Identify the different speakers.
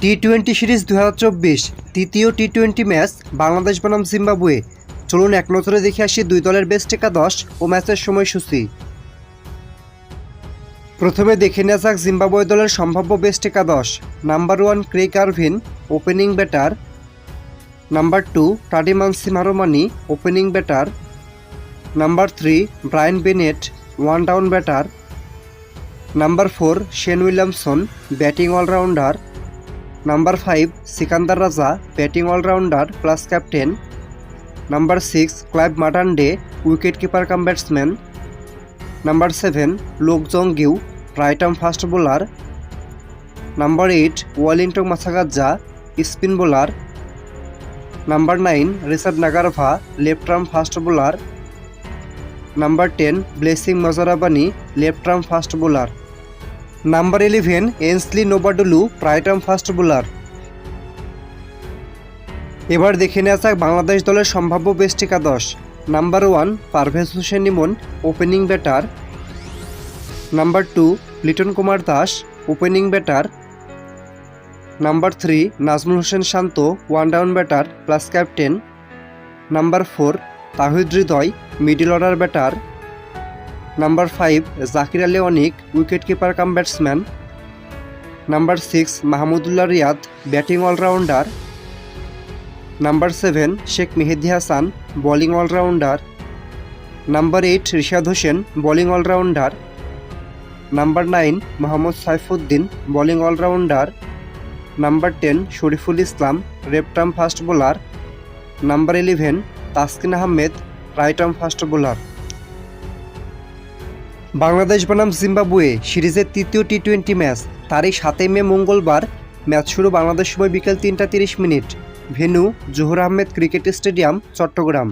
Speaker 1: T twenty series দু হাজার চব্বিশ, তৃতীয় টি টোয়েন্টি ম্যাচ বাংলাদেশ বনাম জিম্বাবুয়ে। চলুন এক নজরে দেখে আসি দুই দলের বেস্ট একাদশ ও ম্যাচের সময়সূচি। প্রথমে দেখে নেওয়া যাক জিম্বাবুয়ে দলের সম্ভাব্য বেস্ট একাদশ। Number one Craig Ervine opening batter. Number two Tadiwanashe Marumani opening batter. Number three Brian Bennett, one down batter. Number four, Sean Williamson, batting allrounder. Number five, Sikandar Raza, batting allrounder plus captain. Number six, Clive Madande wicket keeper cum batsman. Number seven, Luke Jongwe right arm fast bowler. Number eight, Wellington Masakadza spin bowler. Number nine Richard Ngarava, left arm fast bowler. Number ten, Blessing Muzarabani, left arm fast bowler. Number eleven Ainsley Ndlovu arm fast bowler এবার দেখে নেওয়া যাক বাংলাদেশ দলের সম্ভাব্য best একাদশ। Number one Parvez Hossain Emon opening batter number two Liton Kumar Das opening batter number three Najmul Hossain Shanto one down batter plus captain number four Towhid Hridoy middle order batter number five Jaker Ali Anik wicket keeper cum batsman number six Mahmudullah Riyad batting allrounder number seven Sheikh Mahedi Hasan bowling allrounder number eight Rishad Hossain bowling allrounder number nine Mohammad Saifuddin bowling allrounder number ten Shoriful Islam left arm fast bowler number eleven Taskin Ahmed right fast bowler Bangladesh বনাম Zimbabwe সিরিজের তৃতীয় T twenty match. তারই সাতই মে মঙ্গলবার match শুরু বাংলাদেশ সময় বিকেল তিনটা তিরিশ minute. Venue Zohur Ahmed cricket stadium, Chattogram.